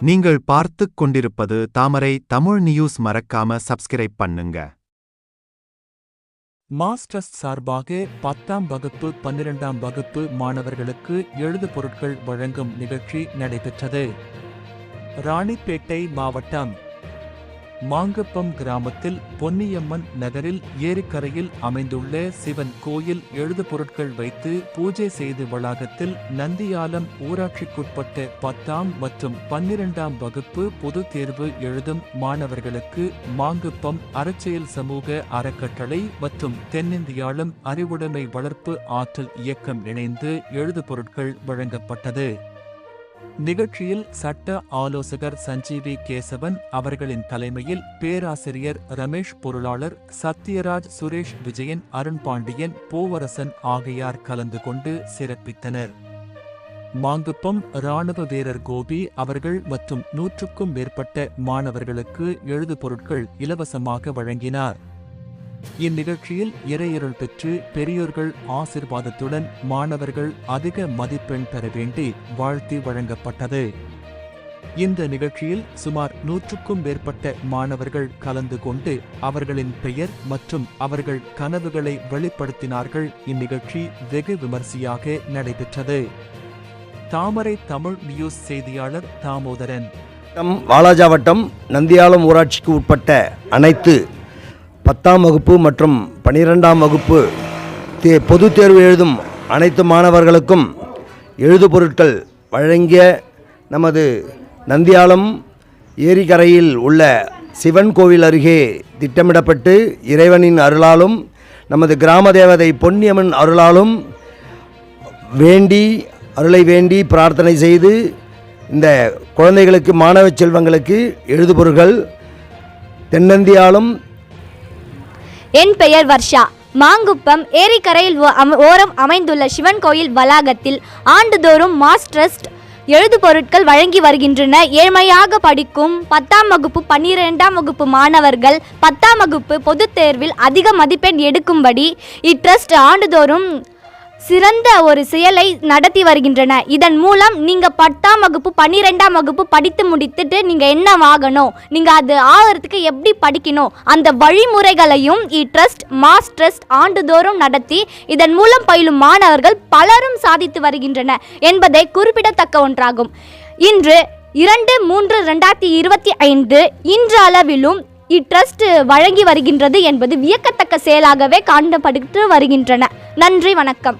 நீங்கள் பார்த்துக் கொண்டிருப்பது தாமரை தமிழ் நியூஸ் மறக்காம சப்ஸ்கிரைப் பண்ணுங்க. மாஸ்டர்ஸ் சார்பாக பத்தாம் வகுப்பு பன்னிரெண்டாம் வகுப்பு மாணவர்களுக்கு எழுது பொருட்கள் வழங்கும் நிகழ்ச்சி நடைபெற்றது. ராணிப்பேட்டை மாவட்டம் மாங்கப்பம் கிராமத்தில் பொன்னியம்மன் நகரில் ஏரிக்கரையில் அமைந்துள்ள சிவன் கோயில் எழுது பொருட்கள் வைத்து பூஜை செய்து வளாகத்தில் நந்தியாலம் ஊராட்சிக்குட்பட்ட பத்தாம் மற்றும் பன்னிரெண்டாம் வகுப்பு பொதுத் தேர்வு எழுதும் மாணவர்களுக்கு மாங்குப்பம் அறச்செயல் சமூக அறக்கட்டளை மற்றும் தென்னிந்தியாளம் அறிவுடைமை வளர்ப்பு ஆற்றல் இயக்கம் இணைந்து எழுது பொருட்கள் வழங்கப்பட்டது. நிகழ்ச்சியில் சட்ட ஆலோசகர் சஞ்சீவி கேசவன் அவர்களின் தலைமையில் பேராசிரியர் ரமேஷ் பொருளாளர் சத்யராஜ் சுரேஷ் விஜயன் அருண் பாண்டியன் பூவரசன் ஆகியார் கலந்து கொண்டு சிறப்பித்தனர். மாங்குப்பம் ராணுவ வீரர் கோபி அவர்கள் மற்றும் நூற்றுக்கும் மேற்பட்ட மாணவர்களுக்கு எழுது பொருட்கள் இலவசமாக வழங்கினார். இந்நிகழ்ச்சியில் இறையருள் பெற்று பெரியோர்கள் ஆசிர்வாதத்துடன் மாணவர்கள் அதிக மதிப்பெண் பெற வேண்டி வாழ்த்தி வழங்கப்பட்டது. இந்த நிகழ்ச்சியில் சுமார் நூற்றுக்கும் மேற்பட்ட மாணவர்கள் கலந்து கொண்டு அவர்களின் பெயர் மற்றும் அவர்கள் கனவுகளை வெளிப்படுத்தினார்கள். இந்நிகழ்ச்சி வெகு விமர்சையாக நடைபெற்றது. தாமரை தமிழ் நியூஸ் செய்தியாளர் தாமோதரன். வட்டம் வாலாஜாவட்டம் நந்தியாலம் ஊராட்சிக்கு உட்பட்ட அனைத்து பத்தாம் வகுப்பு மற்றும் பனிரெண்டாம் வகுப்பு தே பொதுத் தேர்வு எழுதும் அனைத்து மாணவர்களுக்கும் எழுது பொருட்கள் வழங்கிய நமது நந்தியாலம் ஏரிக்கரையில் உள்ள சிவன் கோவில் அருகே திட்டமிடப்பட்டு இறைவனின் அருளாலும் நமது கிராம தேவதை பொன்னியம்மன் அருளாலும் வேண்டி அருளை வேண்டி பிரார்த்தனை செய்து இந்த குழந்தைகளுக்கு மாணவ செல்வங்களுக்கு எழுதுபொருள்கள் தென்னந்தியாலும் என் பெயர் வர்ஷா. மாங்குப்பம் ஏரிக்கரையில் ஓ- அம- ஓரம் அமைந்துள்ள சிவன் கோயில் வளாகத்தில் ஆண்டுதோறும் மாஸ் ட்ரஸ்ட் எழுது பொருட்கள் வழங்கி வருகின்றன. ஏழ்மையாக படிக்கும் பத்தாம் வகுப்பு பன்னிரெண்டாம் வகுப்பு மாணவர்கள் பத்தாம் வகுப்பு பொதுத் தேர்வில் அதிக மதிப்பெண் எடுக்கும்படி இட்ரஸ்ட் ஆண்டுதோறும் சிறந்த ஒரு செயலை நடத்தி வருகின்றன. இதன் மூலம் நீங்கள் பத்தாம் வகுப்பு பன்னிரெண்டாம் வகுப்பு படித்து முடித்துட்டு நீங்கள் என்ன ஆகணும் நீங்கள் அது ஆகிறதுக்கு எப்படி படிக்கணும்? அந்த வழிமுறைகளையும் இட்ரஸ்ட் மாஸ் ட்ரஸ்ட் ஆண்டுதோறும் நடத்தி இதன் மூலம் பயிலும் மாணவர்கள் பலரும் சாதித்து வருகின்றன என்பதை குறிப்பிடத்தக்க ஒன்றாகும். இன்று இரண்டு மூன்று ரெண்டாயிரத்தி இருபத்தி ஐந்து இன்று அளவிலும் இட்ரஸ்ட் வழங்கி வருகின்றது என்பது வியக்கத்தக்க செயலாகவே காணப்பட்டு வருகின்றன. நன்றி வணக்கம்.